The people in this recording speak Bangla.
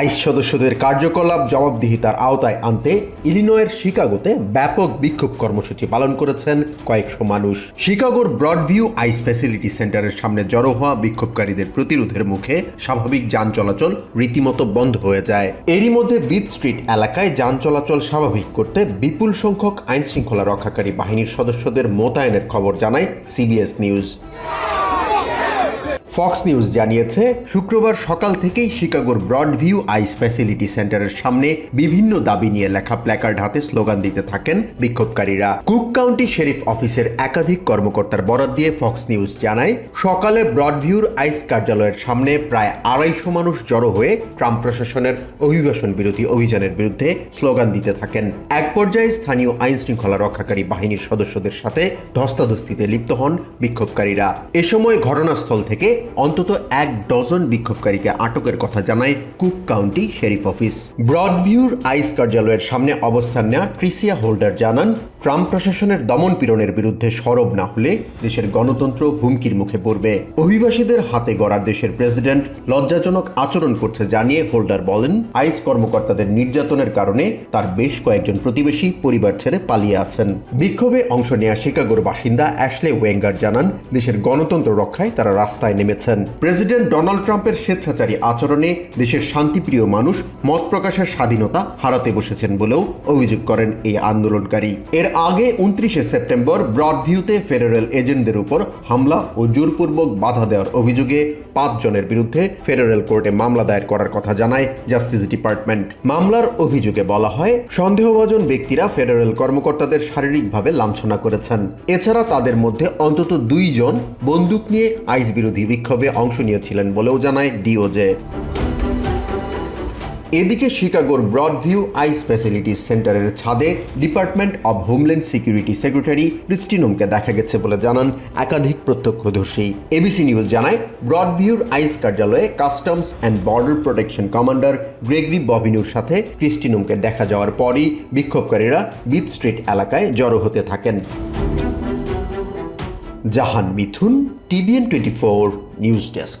আইস সদস্যদের কার্যকলাপ জবাবদিহিতার আওতায় আনতে ইলিনয়ের শিকাগোতে ব্যাপক বিক্ষোভ কর্মসূচি পালন করেছেন কয়েকশো মানুষ। শিকাগোর ব্রডভিউ আইস ফ্যাসিলিটি সেন্টারের সামনে জড়ো হওয়া বিক্ষোভকারীদের প্রতিরোধের মুখে স্বাভাবিক যান চলাচল রীতিমতো বন্ধ হয়ে যায়। এরই মধ্যে বিট স্ট্রিট এলাকায় যান চলাচল স্বাভাবিক করতে বিপুল সংখ্যক আইন শৃঙ্খলা রক্ষাকারী বাহিনীর সদস্যদের মোতায়েনের খবর জানায় সিবিএস নিউজ। ফক্স নিউজ জানিয়েছে, শুক্রবার সকাল থেকেই শিকাগোর ব্রডভিউ আইস ফ্যাসিলিটি সেন্টারের সামনে বিভিন্ন দাবি নিয়ে লেখা প্ল্যাকার্ড হাতে স্লোগান দিতে থাকেন বিক্ষোভকারীরা। কুক কাউন্টি শেরিফ অফিসের একাধিক কর্মকর্তার বরাত দিয়ে ফক্স নিউজ জানায়, সকালে ব্রডভিউর আইস কার্যালয়ের সামনে প্রায় আড়াইশো মানুষ জড়ো হয়ে ট্রাম্প প্রশাসনের অভিবাসন বিরোধী অভিযানের বিরুদ্ধে স্লোগান দিতে থাকেন। এক পর্যায়ে স্থানীয় আইন শৃঙ্খলা রক্ষাকারী বাহিনীর সদস্যদের সাথে ধস্তাধস্তিতে লিপ্ত হন বিক্ষোভকারীরা। এ সময় ঘটনাস্থল থেকে অন্তত এক ডজন বিক্ষোভকারীকে আটকের কথা জানায় কুক কাউন্টি শেরিফ অফিস। ব্রডভিউর আইস কার্যালয়ের সামনে অবস্থান নেওয়া ট্রিসিয়া হোল্ডার জানান ট্রাম্প প্রশাসনের দমন পীড়নের বিরুদ্ধে সরব না হলে দেশের গণতন্ত্র হুমকির মুখে পড়বে। অভিবাসীদের হাতে গড়া দেশের প্রেসিডেন্ট লজ্জাজনক আচরণ করছে জানিয়ে হোল্ডার বলেন আইস কর্মকর্তাদের নির্যাতনের কারণে তার বেশ কয়েকজন প্রতিবেশী পরিবার ছেড়ে পালিয়ে আছেন। বিক্ষোভে অংশ নেওয়া শিকাগোর বাসিন্দা অ্যাশলে ওয়েঙ্গার জানান, দেশের গণতন্ত্র রক্ষায় তারা রাস্তায় নেমেছেন। প্রেসিডেন্ট ডোনাল্ড ট্রাম্পের স্বেচ্ছাচারী আচরণে দেশের শান্তিপ্রিয় মানুষ মত প্রকাশের স্বাধীনতা হারাতে বসেছেন বলেও অভিযোগ করেন এই আন্দোলনকারী। এর আগে উনত্রিশে সেপ্টেম্বর ব্রডভিউতে ফেডারেল এজেন্টদের উপর হামলা ও জোরপূর্বক বাধা দেওয়ার অভিযোগে পাঁচ জনের বিরুদ্ধে ফেডারেল কোর্টে মামলা দায়ের করার কথা জানায় জাস্টিস ডিপার্টমেন্ট। মামলার অভিযোগে বলা হয়, সন্দেহভাজন ব্যক্তিরা ফেডারেল কর্মকর্তাদের শারীরিকভাবে লাঞ্ছনা করেছেন। এছাড়া তাদের মধ্যে অন্তত দুইজন বন্দুক নিয়ে আইস বিরোধী বিক্ষোভে অংশ নিয়েছিলেন বলেও জানায় ডিওজে। এদিকে শিকাগোর ব্রডভিউ আইস ফ্যাসিলিটিস সেন্টারের ছাদে department of homeland security secretary ক্রিস্টিনোমকে দেখা গেছে বলে জানান একাধিক প্রত্যক্ষদর্শী। এবিসি নিউজ জানায়, ব্রডভিউর আইস কার্যালয়ে customs and border protection commander Gregory ববিনুর সাথে ক্রিস্টিনোমকে দেখা যাওয়ার পরই বিক্ষোভকারীরা বিট স্ট্রিট এলাকায় জড়ো হতে থাকেন। Jahan Mithun, TVN twenty four news desk.